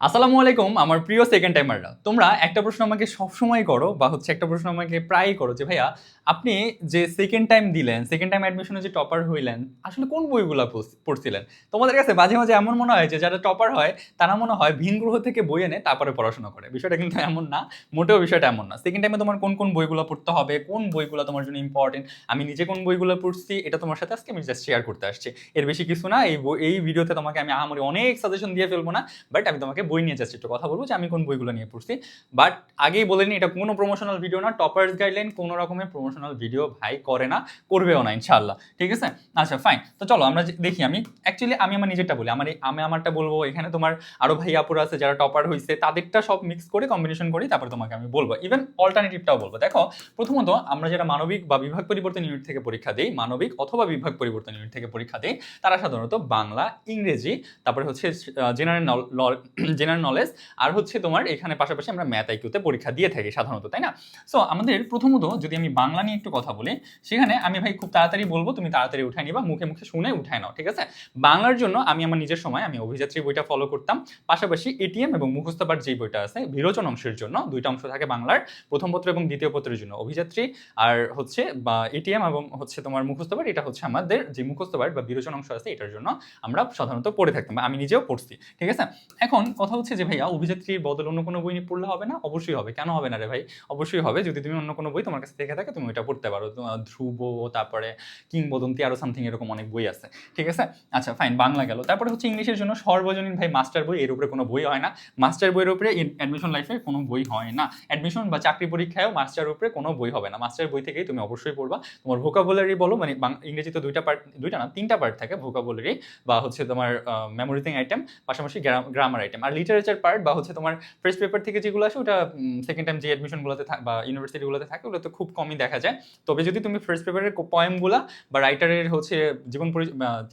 আসসালামু আলাইকুম, আমার প্রিয় সেকেন্ড টাইমাররা তোমরা একটা প্রশ্ন আমাকে সবসময় করো, বা হচ্ছে একটা প্রশ্ন আমাকে প্রায়ই করো যে, ভাইয়া, আপনি যে সেকেন্ড টাইম দিলেন সেকেন্ড টাইম অ্যাডমিশনে যে টপার হইলেন, আসলে কোন বইগুলো পড়ছ- পড়ছিলেন? তোমাদের কাছে মাঝে মাঝে এমন মনে হয় যে, যারা টপার হয়, তারা মনে হয় ভিন গ্রহ থেকে বই এনে তারপরে পড়াশোনা করে। বিষয়টা কিন্তু এমন না, মোটেও বিষয়টা এমন না। সেকেন্ড টাইমে তোমার কোন কোন বইগুলো পড়তে হবে, কোন বইগুলো তোমার জন্য ইম্পর্টেন্ট আমি নিজে কোন বইগুলো পড়ছি, এটা তোমার সাথে আজকে আমি জাস্ট শেয়ার করতে আসছি। এর বেশি কিছু না, এই এই ভিডিওতে তোমাকে আমি আহামরি অনেক সাজেশন দিয়ে ফেলব না বাট আমি তোমাকে বই নিয়ে যাচ্ছি একটু কথা বলব যে আমি কোন বইগুলো নিয়ে পড়ছি। বাট আগেই বলে নিই, এটা কোনো প্রমোশনাল ভিডিও না টপার্স গাইডলাইন কোনো রকমের প্রমোশনাল ভিডিও ভাই করে না, করবেও না ইনশাল্লাহ ঠিক আছে? আচ্ছা ফাইন তো চলো আমরা দেখি আমি অ্যাকচুয়ালি আমি আমার নিজেরটা বলি, আমার আমি আমারটা বলব, এখানে তোমার আরও ভাই আপুরা আছে যারা টপার হয়েছে তাদেরটা সব মিক্স করে কম্বিনেশন করি, তারপরে তোমাকে আমি বলব। ইভেন অল্টারনেটিভটাও বলব। দেখো, প্রথমত আমরা যারা মানবিক বা বিভাগ পরিবর্তন ইউনিট থেকে পরীক্ষা দিই, মানবিক অথবা বিভাগ পরিবর্তন ইউনিট থেকে পরীক্ষা দিই, তারা সাধারণত বাংলা, ইংরেজি, তারপরে হচ্ছে জেনারেল জেনারেল নলেজ আর হচ্ছে তোমার এখানে পাশাপাশি আমরা ম্যাথ আইকিউতে পরীক্ষা দিয়ে থাকি সাধারণত, তাই না? সো আমাদের প্রথমত যদি আমি বাংলা নিয়ে একটু কথা বলি, সেখানে আমি ভাই খুব তাড়াতাড়ি বলব, তুমি তাড়াতাড়ি উঠাই নিবা, মুখে মুখে শুনে উঠায় নাও, ঠিক আছে? বাংলার জন্য আমি আমার নিজের সময়, আমি অভিযাত্রী বইটা ফলো করতাম। পাশাপাশি এটিএম এবং মুখস্থ পাঠ যে বইটা আছে, বিরোচন অংশের জন্য, দুইটা অংশ থাকে বাংলার, প্রথম পত্র এবং দ্বিতীয় পত্রের জন্য, অভিযাত্রী, আর হচ্ছে, বা এটিএম এবং হচ্ছে তোমার মুখস্থ পাঠ, এটা হচ্ছে আমাদের যে মুখস্থ পাঠ বা বিরোচন অংশ আছে, এটার জন্য আমরা সাধারণত পড়ে থাকতাম আমি নিজেও পড়ছি, ঠিক আছে? এখন কথা হচ্ছে যে, ভাইয়া অভিযাত্রীর বদল অন্য কোনো বই পড়লে হবে না? অবশ্যই হবে। কেন হবে না রে ভাই? অবশ্যই হবে। যদি তুমি অন্য কোনো বই তোমার কাছে দেখে থাকে, তুমি ওইটা পড়তে পারো। ধ্রুব, তারপরে কিংবদন্তি আরও সামথিং এরকম অনেক বই আছে। ঠিক আছে? আচ্ছা ফাইন বাংলা গেল। তারপরে হচ্ছে ইংলিশের জন্য সর্বজনীন ভাই মাস্টার বই, এর উপরে কোনো বই হয় না। মাস্টার বইয়ের উপরে অ্যাডমিশন লাইফে কোনো বই হয় না। অ্যাডমিশন বা চাকরি পরীক্ষায়ও মাস্টার উপরে কোনো বই হবে না। মাস্টার বই থেকেই তুমি অবশ্যই পড়বা। তোমার ভোকাবুলারি বলো মানে বাং- ইংরেজিতে দুইটা পার্ট দুইটা না, তিনটা পার্ট থাকে ভোকাবুলারি বা হচ্ছে তোমার মেমোরিজিং আইটেম পাশাপাশি গ্রামার আইটেম আর লিটারেচার পার্ট বা হচ্ছে তোমার ফার্স্ট পেপার থেকে যেগুলো আসে ওটা সেকেন্ড টাইম যে অ্যাডমিশনগুলোতে বা ইউনিভার্সিটিগুলোতে থাকে ওগুলো তো খুব কমই দেখা যায়। তবে যদি তুমি ফার্স্ট পেপারের পয়েমগুলো বা রাইটারের হচ্ছে জীবন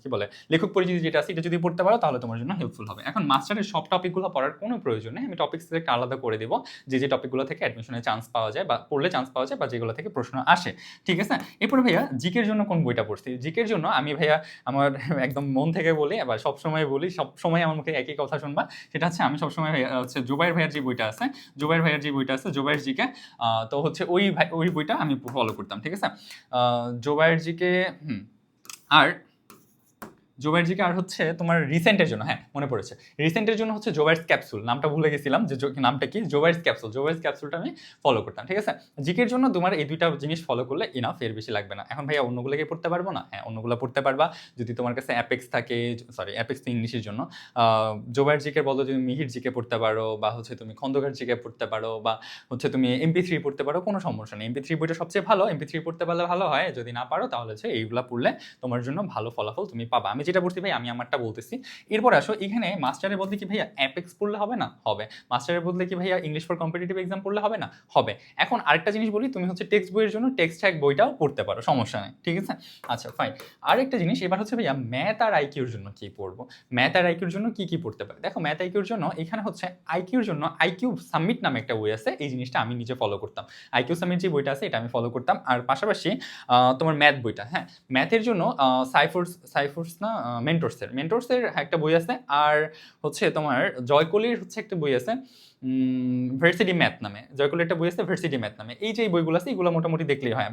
কি বলে, লেখক পরিচিতি যেটা আছে, এটা যদি পড়তে পারো তাহলে তোমার জন্য হেল্পফুল হবে। এখন মাস্টারের সব টপিকগুলো পড়ার কোনো প্রয়োজন নেই। আমি টপিক সিলেক্ট আলাদা করে দেবো। যে যে টপিকগুলো থেকে অ্যাডমিশনের চান্স পাওয়া যায় বা পড়লে চান্স পাওয়া যায় বা যেগুলো থেকে প্রশ্ন আসে। ঠিক আছে? এরপরে ভাইয়া জিকের জন্য কোন বইটা পড়ছি? জিকের জন্য আমি ভাইয়া আমার একদম মন থেকে বলি, আবার সবসময় বলি, সবসময় আমার মুখে একই কথা শুনবা। সেটা হচ্ছে আমি সবসময় হচ্ছে জুবাইর ভাইয়ের যে বইটা আছে, জুবাইর ভাইয়ের যে বইটা আছে, জুবাইর জিকে তো হচ্ছে ওই ভাই, ওই বইটা আমি ফলো করতাম, ঠিক আছে? জুবাইর জিকে আর জোবাইর জিকে আর হচ্ছে তোমার রিসেন্টের জন্য হ্যাঁ মনে পড়েছে। রিসেন্টের জন্য হচ্ছে জোবাইরস ক্যাপসুল নামটা ভুলে গেছিলাম যে নামটা কি? জোবাইরস ক্যাপসুল জোবাইরস ক্যাপসুলটা আমি ফলো করতাম ঠিক আছে? জিকের জন্য তোমার এই দুইটা জিনিস ফলো করলে ইনাফ এর বেশি লাগবে না। এখন ভাইয়া অন্যগুলোকে পড়তে পারব না? হ্যাঁ অন্যগুলো পড়তে পারবা। যদি তোমার কাছে অ্যাপেক্স থাকে সরি অ্যাপেক্স ইংলিশের জন্য আহ, জোবাইর জিকের বদলে তুমি মিহির জিকে পড়তে পারো বা হচ্ছে তুমি খন্দকার জিকে পড়তে পারো বা হচ্ছে তুমি এমপি থ্রি পড়তে পারো কোনো সমস্যা নেই। এমপি থ্রি বইটা সবচেয়ে ভালো এমপি থ্রি পড়তে পারলে ভালো হয় যদি না পারো তাহলে হচ্ছে এইগুলা পড়লে তোমার জন্য ভালো ফলাফল তুমি পাবা। আমি যেটা পড়ছি ভাই, আমি আমারটা বলতেছি। এরপর আসো, এখানে মাস্টারের বদলে কি ভাইয়া অ্যাপেক্স পড়লে হবে না? হবে। মাস্টারের বদলে কি ভাইয়া ইংলিশ ফর কম্পিটিটিভ এক্সাম পড়লে হবে না? হবে। এখন আরেকটা জিনিস বলি, তুমি হচ্ছে টেক্সট বইয়ের জন্য টেক্সট হ্যাক বইটাও পড়তে পারো, সমস্যা নেই, ঠিক আছে? আচ্ছা ফাইন আরেকটা জিনিস, এবার হচ্ছে ভাইয়া ম্যাথ আর আইকিউর জন্য কি পড়ব? ম্যাথ আর আইকিউর জন্য কি কি পড়তে পারে? দেখো ম্যাথ আইকিউর জন্য, এখানে হচ্ছে আইকিউর জন্য আইকিউ সাবমিট নামে একটা বই আছে, এই জিনিসটা আমি নিজে ফলো করতাম। আইকিউ সাবমিট যে বইটা আছে, এটা আমি ফলো করতাম। আর পাশাপাশি তোমার ম্যাথ বইটা হ্যাঁ? ম্যাথের জন্য সাইফোর্স সাইফোর্স না মেন্টোর্সের মেন্টোর্সের একটা বই আছে আর হচ্ছে তোমার জয়কলির হচ্ছে একটা বই আছে ভার্সিটি ম্যাথ নামে। জয়কলির একটা বই আছে ভার্সিটি ম্যাথ নামে। এই যে বইগুলো আছে, এগুলো মোটামুটি দেখলেই হয়।